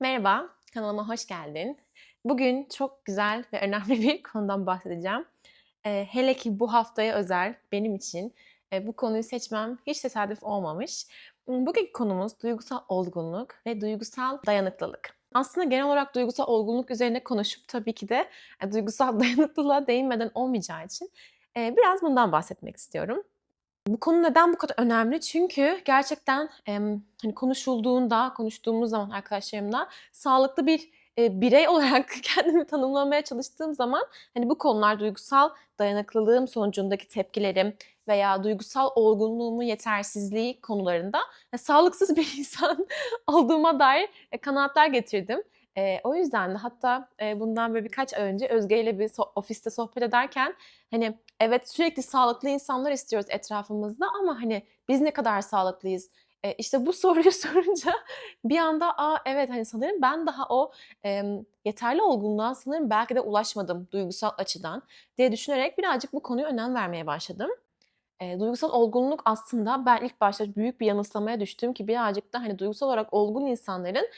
Merhaba, kanalıma hoş geldin. Bugün çok güzel ve önemli bir konudan bahsedeceğim. Eee, hele ki bu haftaya özel benim için eee, bu konuyu seçmem hiç tesadüf olmamış. Imm, bugünkü konumuz duygusal olgunluk ve duygusal dayanıklılık. Aslında genel olarak duygusal olgunluk üzerine konuşup tabii ki de, eee, duygusal dayanıklılığa değinmeden olmayacağı için, eee, biraz bundan bahsetmek istiyorum. Bu konu neden bu kadar önemli? Çünkü gerçekten, hani, konuşulduğunda, konuştuğumuz zaman arkadaşlarımla sağlıklı bir, eee, birey olarak kendimi tanımlamaya çalıştığım zaman, hani, bu konular duygusal dayanıklılığım sonucundaki tepkilerim veya duygusal olgunluğumun yetersizliği konularında, eee, sağlıksız bir insan olduğuma dair, eee, kanaatler getirdim. Eee, o yüzden de hatta, eee, bundan böyle birkaç ay önce Özge ile bir so ofiste sohbet ederken, hani, evet, sürekli sağlıklı insanlar istiyoruz etrafımızda ama, hani, biz ne kadar sağlıklıyız? Eee, işte bu soruyu sorunca bir anda, a, evet, hani, sanırım ben daha o, emm, yeterli olgunluğa sanırım belki de ulaşmadım duygusal açıdan diye düşünerek birazcık bu konuya önem vermeye başladım. Eee, duygusal olgunluk aslında ben ilk başta büyük bir yanılsamaya düştüm ki birazcık da, hani, duygusal olarak olgun insanların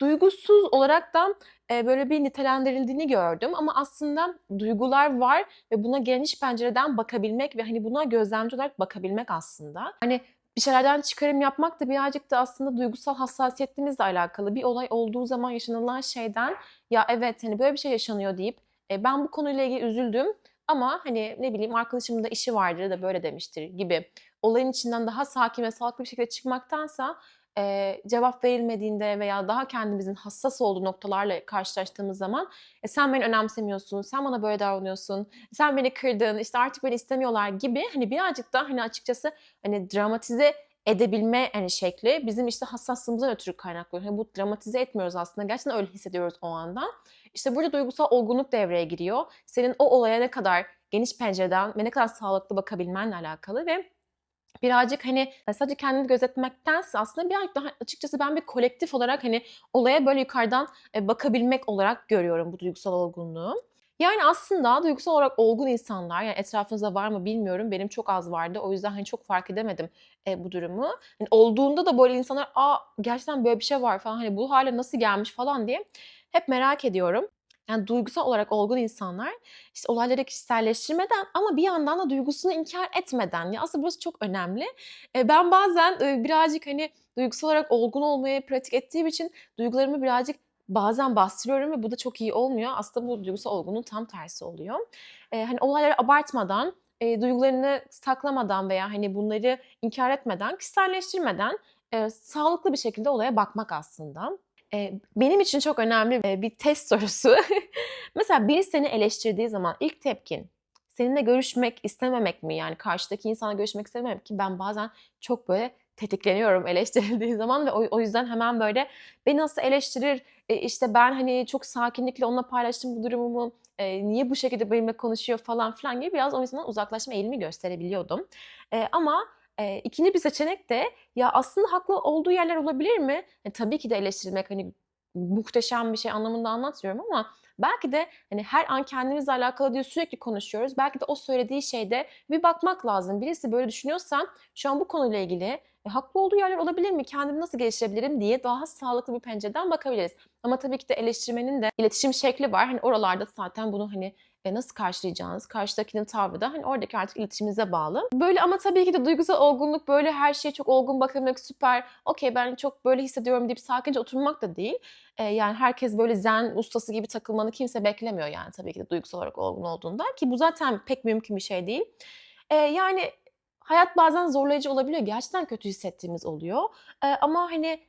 duygusuz olarak da, eee, böyle bir nitelendirildiğini gördüm ama aslında duygular var ve buna geniş pencereden bakabilmek ve, hani, buna gözlemci olarak bakabilmek aslında. Hani, bir şeylerden çıkarım yapmak da birazcık da aslında duygusal hassasiyetimizle alakalı. Bir olay olduğu zaman yaşanılan şeyden, "Ya, evet, hani, böyle bir şey yaşanıyor." deyip, eee, "Ben bu konuyla ilgili üzüldüm ama, hani, ne bileyim, arkadaşımın da işi vardır da böyle demiştir." gibi olayın içinden daha sakin ve sağlıklı bir şekilde çıkmaktansa, eee, cevap verilmediğinde veya daha kendimizin hassas olduğu noktalarla karşılaştığımız zaman, "E, sen beni önemsemiyorsun, sen bana böyle davranıyorsun, sen beni kırdın, işte, artık beni istemiyorlar." gibi, hani, birazcık da, hani, açıkçası, hani, dramatize edebilme, hani, şekli bizim, işte, hassaslığımızdan ötürü kaynaklanıyor. Hani, bu dramatize etmiyoruz aslında. Gerçekten öyle hissediyoruz o anda. İşte, burada duygusal olgunluk devreye giriyor. Senin o olaya ne kadar geniş pencereden ve ne kadar sağlıklı bakabilmenle alakalı ve birazcık, hani, eee, sadece kendini gözetmektense aslında birazcık daha açıkçası ben bir kolektif olarak, hani, olaya böyle yukarıdan, eee, bakabilmek olarak görüyorum bu duygusal olgunluğu. Yani, aslında duygusal olarak olgun insanlar, yani, etrafınızda var mı bilmiyorum, benim çok az vardı. O yüzden, hani, çok fark edemedim, eee, bu durumu. Hani, olduğunda da böyle insanlar, "A, gerçekten böyle bir şey var." falan, hani, "Bu hâle nasıl gelmiş?" falan diye hep merak ediyorum. Yani, duygusal olarak olgun insanlar, işte, olayları kişiselleştirmeden ama bir yandan da duygusunu inkâr etmeden, ya, aslında burası çok önemli. Eee, ben bazen, birazcık, hani, duygusal olarak olgun olmayı pratik ettiğim için duygularımı birazcık bazen bastırıyorum ve bu da çok iyi olmuyor. Aslında bu duygusal olgunluğun tam tersi oluyor. Eee, hani, olayları abartmadan, eee, duygularını saklamadan veya, hani, bunları inkâr etmeden, kişiselleştirmeden, sağlıklı bir şekilde olaya bakmak aslında. Benim için çok önemli, bir test sorusu. Mesela biri seni eleştirdiği zaman ilk tepkin seninle görüşmek istememek mi? Yani, karşıdaki insanla görüşmek istememek ki ben bazen çok, böyle, tetikleniyorum eleştirildiği zaman ve o yüzden hemen, böyle, beni nasıl eleştirir, eee, işte, ben, hani, çok sakinlikle onunla paylaştım bu durumumu, eee, niye bu şekilde benimle konuşuyor falan filan gibi biraz o insandan uzaklaşma eğilimi gösterebiliyordum. Eee, ama, eee, 2'nci bir seçenek de ya, aslında haklı olduğu yerler olabilir mi? E, tabii ki de eleştirilmek, hani, muhteşem bir şey anlamında anlatmıyorum ama belki de, hani, her an kendimizle alakalı diye sürekli konuşuyoruz. Belki de o söylediği şeyde bir bakmak lazım. Birisi böyle düşünüyorsa şu an bu konuyla ilgili, e, haklı olduğu yerler olabilir mi? Kendimi nasıl geliştirebilirim diye daha sağlıklı bir pencereden bakabiliriz. Ama tabii ki de eleştirmenin de iletişim şekli var. Hani, oralarda zaten bunu, hani, eee, nasıl karşılayacağınız, karşıdakinin tavrı da, hani, oradaki artık iletişiminize bağlı. Böyle ama tabii ki de duygusal olgunluk, böyle, her şeye çok olgun bakabilmek, süper, okay, ben çok böyle hissediyorum deyip sakince oturmak da değil. Eee, yani, herkes böyle zen ustası gibi takılmanı kimse beklemiyor, yani, tabii ki de duygusal olarak olgun olduğunda ki bu zaten pek mümkün bir şey değil. Eee, yani, hayat bazen zorlayıcı olabiliyor. Gerçekten kötü hissettiğimiz oluyor. Eee, ama, hani,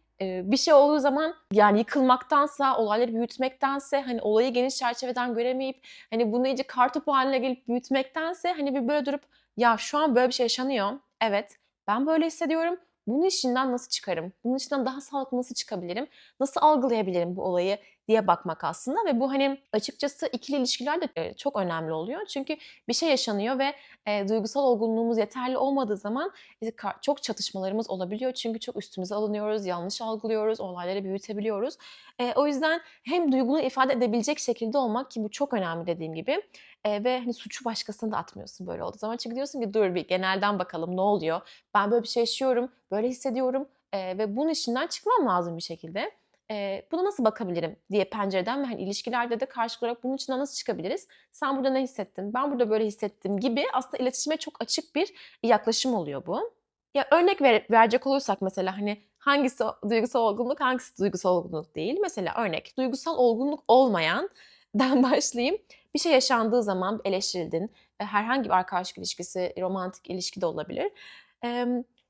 bir şey olduğu zaman, yani, yıkılmaktansa, olayları büyütmektense, hani, olayı geniş çerçeveden göremeyip, hani, bunu iyice kartopu hâline gelip büyütmektense, hani, bir böyle durup, ya, şu an böyle bir şey yaşanıyor. Evet, ben böyle hissediyorum. Bunun içinden nasıl çıkarım? Bunun içinden daha sağlıklı nasıl çıkabilirim? Nasıl algılayabilirim bu olayı diye bakmak aslında ve bu, hani, açıkçası ikili ilişkilerde, eee, çok önemli oluyor. Çünkü bir şey yaşanıyor ve, eee, duygusal olgunluğumuz yeterli olmadığı zaman, ka çok çatışmalarımız olabiliyor. Çünkü çok üstümüze alınıyoruz, yanlış algılıyoruz, olayları büyütebiliyoruz. Eee, o yüzden hem duygunu ifade edebilecek şekilde olmak ki bu çok önemli dediğim gibi, eee, ve, hani, suçu başkasına da atmıyorsun böyle olduğu zaman. Çünkü diyorsun ki dur bir genelden bakalım ne oluyor? Ben böyle bir şey yaşıyorum, böyle hissediyorum, eee, ve bunun içinden çıkmam lazım bir şekilde. Eee, buna nasıl bakabilirim diye pencereden ve hani ilişkilerde de karşılıklı olarak bunun içinden nasıl çıkabiliriz? Sen burada ne hissettin? Ben burada böyle hissettim gibi aslında iletişime çok açık bir yaklaşım oluyor bu. Ya örnek ver, verecek olursak mesela hani hangisi duygusal olgunluk, hangisi duygusal olgunluk değil? Mesela örnek duygusal olgunluk olmayan den başlayayım. Bir şey yaşandığı zaman eleştirildin. E, herhangi bir arkadaşlık ilişkisi, romantik ilişki de olabilir.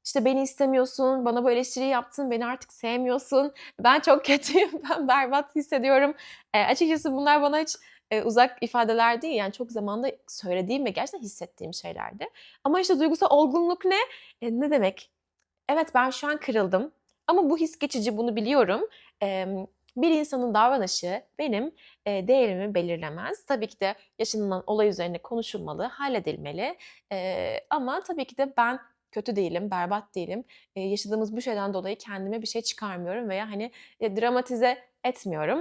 İşte beni istemiyorsun, bana bu eleştiriyi yaptın, beni artık sevmiyorsun, ben çok kötüyüm, ben berbat hissediyorum. Eee, açıkçası bunlar bana hiç, eee, uzak ifadeler değil, yani çok zamanda söylediğim ve gerçekten hissettiğim şeylerdi. Ama işte duygusal olgunluk ne? Eee, ne demek? Evet, ben şu an kırıldım ama bu his geçici, bunu biliyorum. Emm, bir insanın davranışı benim, eee, değerimi belirlemez. Tabii ki de yaşanılan olay üzerine konuşulmalı, halledilmeli. Eee, ama tabii ki de ben kötü değilim, berbat değilim. Eee, yaşadığımız bu şeyden dolayı kendime bir şey çıkarmıyorum veya, hani, eee, dramatize etmiyorum.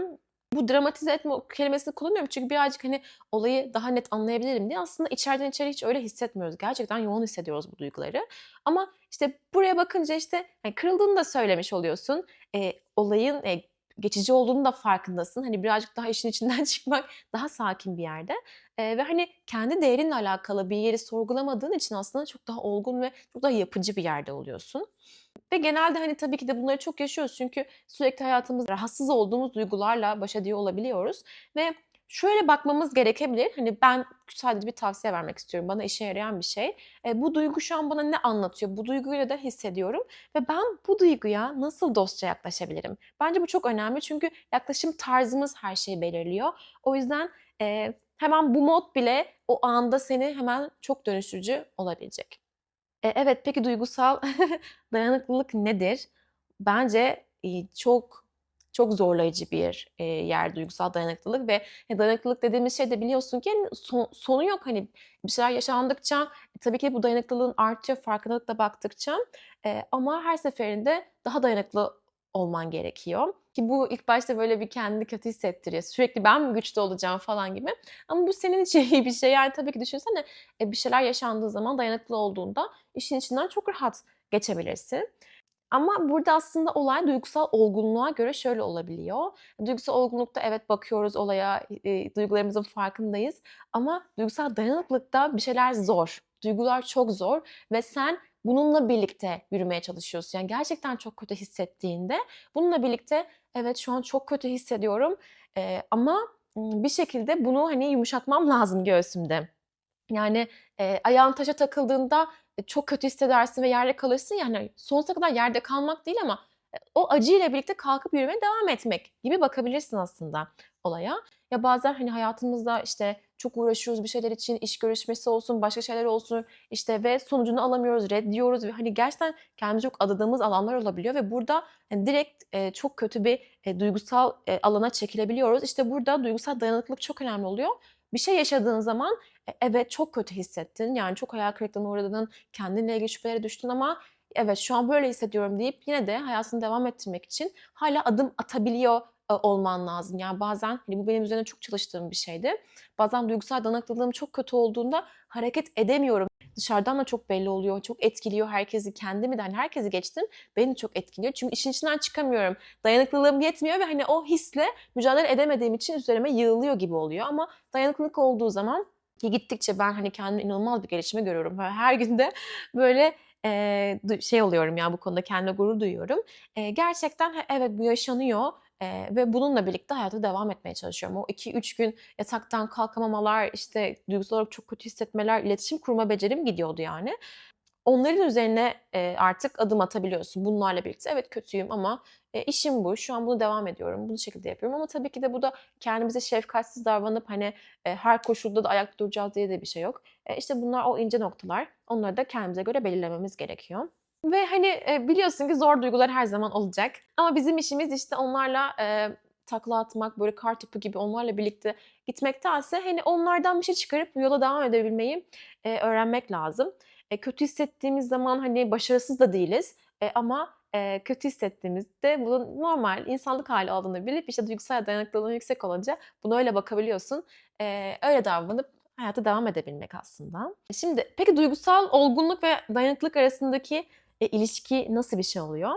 Bu dramatize etme kelimesini kullanıyorum çünkü birazcık, hani, olayı daha net anlayabilirim diye. Aslında içeriden içeri hiç öyle hissetmiyoruz. Gerçekten yoğun hissediyoruz bu duyguları. Ama, işte, buraya bakınca, işte, hani, kırıldığını da söylemiş oluyorsun. Eee, olayın, eee, geçici olduğunun da farkındasın. Hani, birazcık daha işin içinden çıkmak daha sakin bir yerde. Eee, ve, hani, kendi değerinle alakalı bir yeri sorgulamadığın için aslında çok daha olgun ve çok daha yapıcı bir yerde oluyorsun. Ve genelde, hani, tabii ki de bunları çok yaşıyoruz çünkü sürekli hayatımızda rahatsız olduğumuz duygularla baş ediyor olabiliyoruz ve şöyle bakmamız gerekebilir. Hani, ben sadece bir tavsiye vermek istiyorum. Bana işe yarayan bir şey. Eee, bu duygu şu an bana ne anlatıyor? Bu duyguyu neden hissediyorum ve ben bu duyguya nasıl dostça yaklaşabilirim? Bence bu çok önemli çünkü yaklaşım tarzımız her şeyi belirliyor. O yüzden, eee, hemen bu mod bile o anda seni hemen çok dönüştürücü olabilecek. E, evet, peki duygusal dayanıklılık nedir? Bence, iii, çok, çok zorlayıcı bir, eee, yer duygusal dayanıklılık ve, e, dayanıklılık dediğimiz şey de biliyorsun ki, hani, so sonu yok. Hani, bir şeyler yaşandıkça e, tabii ki bu dayanıklılığın artıyor farkındalıkla baktıkça, eee, ama her seferinde daha dayanıklı olman gerekiyor ki bu ilk başta böyle bir kendini kötü hissettiriyor. Sürekli ben mi güçlü olacağım falan gibi ama bu senin için iyi bir şey. Yani tabii ki düşünsene, eee, bir şeyler yaşandığı zaman dayanıklı olduğunda işin içinden çok rahat geçebilirsin. Ama burada aslında olay duygusal olgunluğa göre şöyle olabiliyor. Duygusal olgunlukta evet bakıyoruz olaya, eee, duygularımızın farkındayız ama duygusal dayanıklılıkta bir şeyler zor. Duygular çok zor ve sen bununla birlikte yürümeye çalışıyorsun. Yani gerçekten çok kötü hissettiğinde bununla birlikte evet şu an çok kötü hissediyorum, eee, ama, bir şekilde bunu, hani, yumuşatmam lazım göğsümde. Yani, eee, ayağın taşa takıldığında, e, çok kötü hissedersin ve yerde kalırsın ya, hani, sonsuza kadar yerde kalmak değil ama, e, o acıyla birlikte kalkıp yürümeye devam etmek gibi bakabilirsin aslında olaya. Ya, bazen, hani, hayatımızda, işte, çok uğraşıyoruz bir şeyler için, iş görüşmesi olsun, başka şeyler olsun, işte, ve sonucunu alamıyoruz, red diyoruz ve, hani, gerçekten kendimizi çok adadığımız alanlar olabiliyor ve burada, hani, direkt, eee, çok kötü bir, eee, duygusal, eee, alana çekilebiliyoruz. İşte, burada duygusal dayanıklılık çok önemli oluyor. Bir şey yaşadığın zaman, e evet, çok kötü hissettin, yani çok hayal kırıklığına uğradın, kendinle ilgili şüphelere düştün ama evet, şu an böyle hissediyorum deyip yine de hayatını devam ettirmek için hâlâ adım atabiliyor, eee, olman lazım. Yani bazen, hani, bu benim üzerine çok çalıştığım bir şeydi. Bazen duygusal dayanıklılığım çok kötü olduğunda hareket edemiyorum. Dışarıdan da çok belli oluyor, çok etkiliyor herkesi, kendimi de, hani, herkesi geçtim, beni çok etkiliyor. Çünkü işin içinden çıkamıyorum. Dayanıklılığım yetmiyor ve, hani, o hisle mücadele edemediğim için üzerime yığılıyor gibi oluyor ama dayanıklılık olduğu zaman ki gittikçe ben, hani, kendimde inanılmaz bir gelişme görüyorum her gün de böyle, du şey oluyorum ya bu konuda kendimle gurur duyuyorum. Eee, gerçekten, evet, bu yaşanıyor, eee, ve bununla birlikte hayata devam etmeye çalışıyorum. O 2-3 gün yataktan kalkamamalar, işte, duygusal olarak çok kötü hissetmeler, iletişim kurma becerim gidiyordu yani. Onların üzerine, artık adım atabiliyorsun bunlarla birlikte. Evet, kötüyüm ama, eee, işim bu, şu an bunu devam ediyorum, bu şekilde yapıyorum ama tabii ki de bu da kendimize şefkatsiz davranıp, hani, eee, her koşulda da ayakta duracağız diye de bir şey yok. Eee, işte, bunlar o ince noktalar. Onları da kendimize göre belirlememiz gerekiyor. Ve, hani, eee, biliyorsun ki zor duygular her zaman olacak ama bizim işimiz, işte, onlarla, takla atmak, böyle kartopu gibi onlarla birlikte gitmektense, hani, onlardan bir şey çıkarıp yola devam edebilmeyi, öğrenmek lazım. E, kötü hissettiğimiz zaman, hani, başarısız da değiliz, eee, ama, eee, kötü hissettiğimizde bunun normal, insanlık hâli olduğunu bilip, işte, duygusal dayanıklılığın yüksek olunca buna öyle bakabiliyorsun. Eee, öyle davranıp hayata devam edebilmek aslında. Şimdi peki duygusal olgunluk ve dayanıklılık arasındaki, eee, ilişki nasıl bir şey oluyor?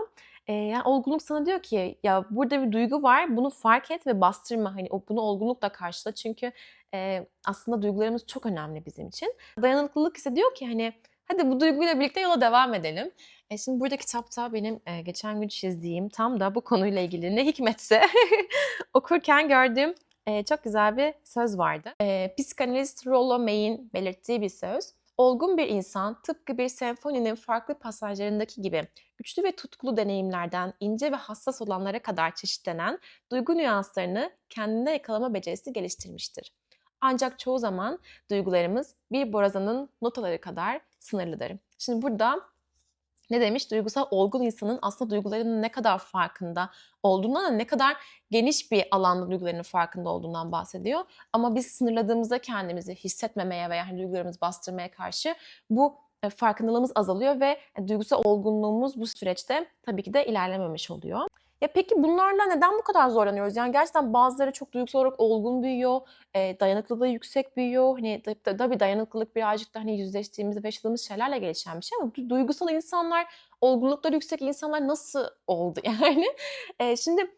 Eee, yani, olgunluk sana diyor ki, "Ya, burada bir duygu var, bunu fark et ve bastırma." Hani, bunu olgunlukla karşıla çünkü, eee, aslında duygularımız çok önemli bizim için. Dayanıklılık ise diyor ki, hani, "Hadi bu duyguyla birlikte yola devam edelim." Eee, şimdi burada kitapta benim, eee, geçen gün çizdiğim, tam da bu konuyla ilgili ne hikmetse okurken gördüğüm, eee, çok güzel bir söz vardı. Eee, psikanalist Rollo May'in belirttiği bir söz. "Olgun bir insan tıpkı bir senfoninin farklı pasajlarındaki gibi güçlü ve tutkulu deneyimlerden ince ve hassas olanlara kadar çeşitlenen duygu nüanslarını kendinde yakalama becerisi geliştirmiştir. Ancak çoğu zaman duygularımız bir borazanın notaları kadar sınırlıdır." Şimdi burada ne demiş? Duygusal olgun insanın aslında duygularının ne kadar farkında olduğundan ne kadar geniş bir alanda duygularının farkında olduğundan bahsediyor. Ama biz sınırladığımızda kendimizi hissetmemeye veya hani duygularımızı bastırmaya karşı bu farkındalığımız azalıyor ve e, duygusal olgunluğumuz bu süreçte tabii ki de ilerlememiş oluyor. Ya peki bunlarla neden bu kadar zorlanıyoruz? Yani gerçekten bazıları çok duygusal olarak olgun büyüyor, eee, dayanıklılığı yüksek büyüyor. Hani tab tab tabii dayanıklılık birazcık da hani yüzleştiğimiz ve yaşadığımız şeylerle gelişen bir şey ama du duygusal insanlar, olgunlukları yüksek insanlar nasıl oldu yani? Eee, şimdi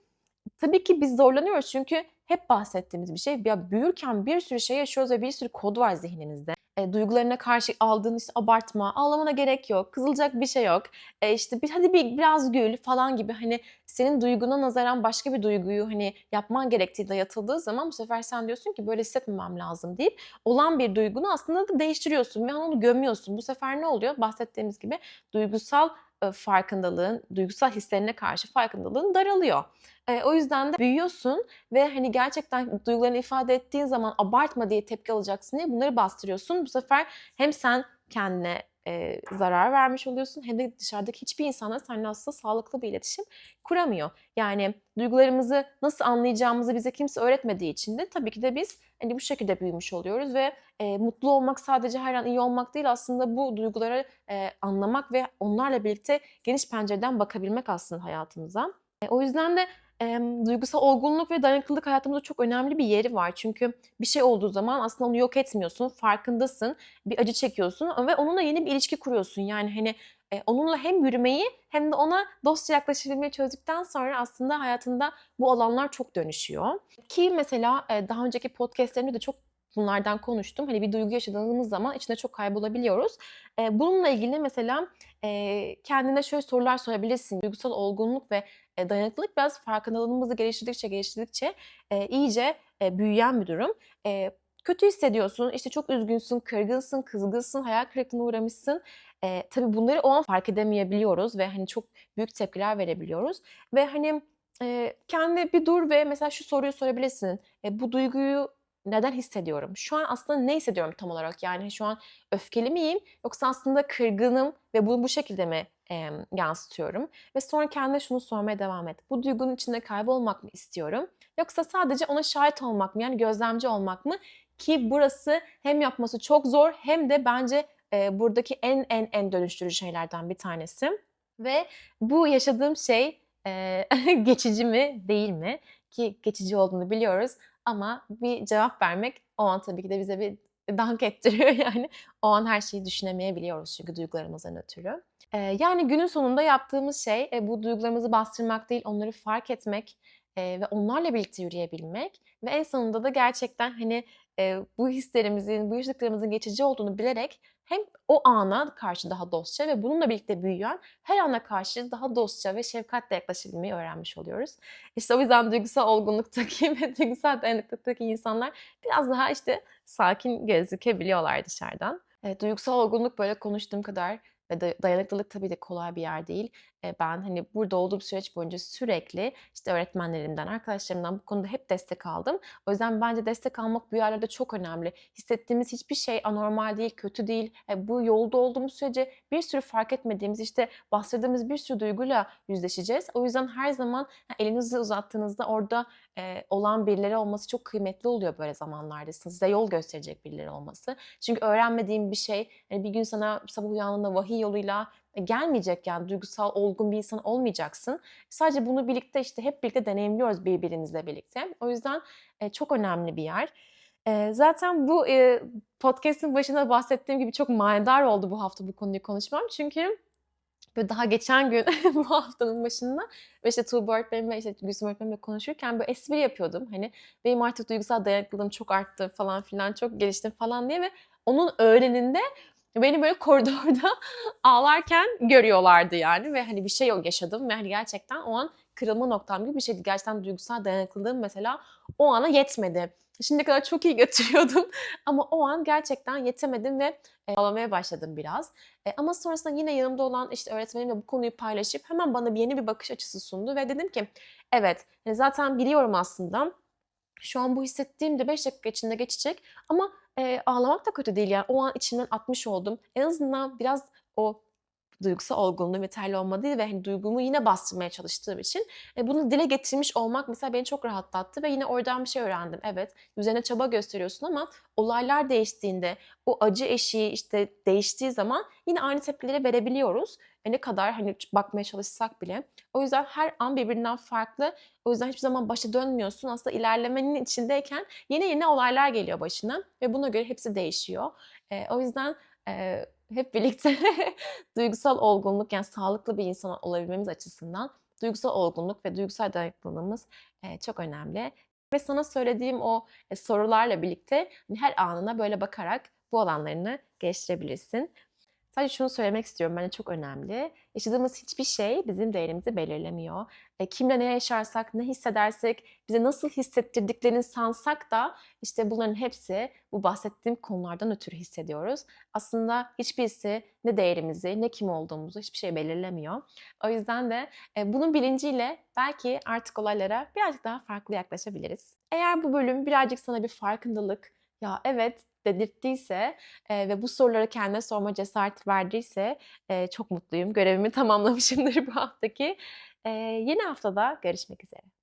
tabii ki biz zorlanıyoruz çünkü hep bahsettiğimiz bir şey. Ya büyürken bir sürü şey yaşıyoruz ve bir sürü kod var zihnimizde. Eee, duygularına karşı aldığın işte abartma, ağlamana gerek yok, kızılacak bir şey yok. Eee, işte bir hadi bir biraz gül falan gibi hani senin duyguna nazaran başka bir duyguyu hani yapman gerektiği dayatıldığı zaman bu sefer sen diyorsun ki böyle hissetmemem lazım deyip olan bir duygunu aslında da değiştiriyorsun ve onu gömüyorsun. Bu sefer ne oluyor? Bahsettiğimiz gibi duygusal farkındalığın, duygusal hislerine karşı farkındalığın daralıyor. Eee, o yüzden de büyüyorsun ve hani gerçekten duygularını ifade ettiğin zaman abartma diye tepki alacaksın diye bunları bastırıyorsun. Bu sefer hem sen kendine eee, zarar vermiş oluyorsun hem de dışarıdaki hiçbir insanla seninle aslında sağlıklı bir iletişim kuramıyor. Yani duygularımızı nasıl anlayacağımızı bize kimse öğretmediği için de tabii ki de biz hani bu şekilde büyümüş oluyoruz ve eee, mutlu olmak sadece her an iyi olmak değil aslında bu duyguları eee, anlamak ve onlarla birlikte geniş pencereden bakabilmek aslında hayatımıza. E, o yüzden de Emm, duygusal olgunluk ve dayanıklılık hayatımızda çok önemli bir yeri var. Çünkü bir şey olduğu zaman aslında onu yok etmiyorsun, farkındasın, bir acı çekiyorsun ve onunla yeni bir ilişki kuruyorsun. Yani, hani, eee, onunla hem yürümeyi hem de ona dostça yaklaşabilmeyi çözdükten sonra aslında hayatında bu alanlar çok dönüşüyor. Ki mesela, eee, daha önceki podcast'lerimde de çok bunlardan konuştum. Hani, bir duygu yaşadığımız zaman içinde çok kaybolabiliyoruz. Eee, bununla ilgili mesela, eee, kendine şöyle sorular sorabilirsin. Duygusal olgunluk ve Eee, dayanıklılık biraz farkındalığımızı geliştirdikçe, geliştirdikçe, eee, iyice, eee, büyüyen bir durum. Eee, kötü hissediyorsun, işte, çok üzgünsün, kırgınsın, kızgınsın, hayal kırıklığına uğramışsın. Eee, tabii bunları o an fark edemeyebiliyoruz ve, hani, çok büyük tepkiler verebiliyoruz ve, hani, eee, kendine bir dur ve mesela şu soruyu sorabilirsin: "E, bu duyguyu neden hissediyorum? Şu an aslında ne hissediyorum tam olarak? Yani, şu an öfkeli miyim yoksa aslında kırgınım ve bunu bu şekilde mi, emm, yansıtıyorum?" Ve sonra kendine şunu sormaya devam et. Bu duygunun içinde kaybolmak mı istiyorum yoksa sadece ona şahit olmak mı, yani gözlemci olmak mı? Ki burası hem yapması çok zor hem de bence, eee, buradaki en, en, en dönüştürücü şeylerden bir tanesi. Ve bu yaşadığım şey, eee, geçici mi, değil mi? Ki geçici olduğunu biliyoruz ama bir cevap vermek o an tabii ki de bize bir dank ettiriyor yani. O an her şeyi düşünemeyebiliyoruz çünkü duygularımızdan ötürü. Eee, yani günün sonunda yaptığımız şey, eee, bu duygularımızı bastırmak değil, onları fark etmek, eee, ve onlarla birlikte yürüyebilmek ve en sonunda da gerçekten, hani, eee, bu hislerimizin, bu yaşadıklarımızın geçici olduğunu bilerek hem o ana karşı daha dostça ve bununla birlikte büyüyen her ana karşı daha dostça ve şefkatle yaklaşabilmeyi öğrenmiş oluyoruz. İşte o yüzden duygusal olgunluktaki ve duygusal dayanıklılıktaki insanlar biraz daha, işte, sakin gözükebiliyorlar dışarıdan. Eee, duygusal olgunluk böyle konuştuğum kadar ve da dayanıklılık tabii de kolay bir yer değil. Ben, hani, burada olduğum süreç boyunca sürekli, işte, öğretmenlerimden, arkadaşlarımdan bu konuda hep destek aldım. O yüzden bence destek almak bu yerlerde çok önemli. Hissettiğimiz hiçbir şey anormal değil, kötü değil. Eee, bu yolda olduğumuz sürece bir sürü fark etmediğimiz, işte, bastırdığımız bir sürü duyguyla yüzleşeceğiz. O yüzden her zaman elinizi uzattığınızda orada, eee, olan birileri olması çok kıymetli oluyor böyle zamanlarda. Size yol gösterecek birileri olması. Çünkü öğrenmediğin bir şey, hani, bir gün sana sabah uyandığında vahiy yoluyla e, gelmeyecek yani duygusal olgun bir insan olmayacaksın. Sadece bunu birlikte işte hep birlikte deneyimliyoruz birbirimizle birlikte. O yüzden e, çok önemli bir yer. E, zaten bu e, podcast'in başında bahsettiğim gibi çok manidar oldu bu hafta bu konuyu konuşmam. Çünkü daha geçen gün bu haftanın başında işte Tuğba öğretmenimle işte Gülsüm öğretmenimle konuşurken böyle espri yapıyordum. Hani benim artık duygusal dayanıklılığım çok arttı falan filan çok geliştim falan diye ve onun öğreninde beni böyle koridorda ağlarken görüyorlardı yani ve hani bir şey yok yaşadım ve hani gerçekten o an kırılma noktam gibi bir şeydi. Gerçekten duygusal dayanıklılığım mesela o ana yetmedi. Şimdiye kadar çok iyi götürüyordum ama o an gerçekten yetemedim ve e, ağlamaya başladım biraz. E, ama sonrasında yine yanımda olan işte öğretmenimle bu konuyu paylaşıp hemen bana bir yeni bir bakış açısı sundu ve dedim ki evet hani zaten biliyorum aslında şu an bu hissettiğim de 5 dakika içinde geçecek ama e, ağlamak da kötü değil yani o an içimden atmış oldum. En azından biraz o duygusal olgunluğum yeterli olmadığı ve hani duygumu yine bastırmaya çalıştığım için e, bunu dile getirmiş olmak mesela beni çok rahatlattı ve yine oradan bir şey öğrendim. Evet, üzerine çaba gösteriyorsun ama olaylar değiştiğinde, o acı eşiği işte değiştiği zaman yine aynı tepkileri verebiliyoruz. E, ne kadar hani bakmaya çalışsak bile. O yüzden her an birbirinden farklı. O yüzden hiçbir zaman başa dönmüyorsun. Aslında ilerlemenin içindeyken yeni yeni olaylar geliyor başına ve buna göre hepsi değişiyor. E, o yüzden e, hep birlikte duygusal olgunluk yani sağlıklı bir insan olabilmemiz açısından duygusal olgunluk ve duygusal dayanıklılığımız e, çok önemli. Ve sana söylediğim o e, sorularla birlikte hani her anına böyle bakarak bu alanlarını geliştirebilirsin. Sadece şunu söylemek istiyorum bence çok önemli. Yaşadığımız hiçbir şey bizim değerimizi belirlemiyor. E, kimle ne yaşarsak, ne hissedersek, bize nasıl hissettirdiklerini sansak da işte bunların hepsi bu bahsettiğim konulardan ötürü hissediyoruz. Aslında hiçbirisi ne değerimizi, ne kim olduğumuzu hiçbir şey belirlemiyor. O yüzden de e, bunun bilinciyle belki artık olaylara birazcık daha farklı yaklaşabiliriz. Eğer bu bölüm birazcık sana bir farkındalık, ya evet dedirttiyse e, ve bu soruları kendine sorma cesareti verdiyse e, çok mutluyum. Görevimi tamamlamışımdır bu haftaki. E, yeni haftada görüşmek üzere.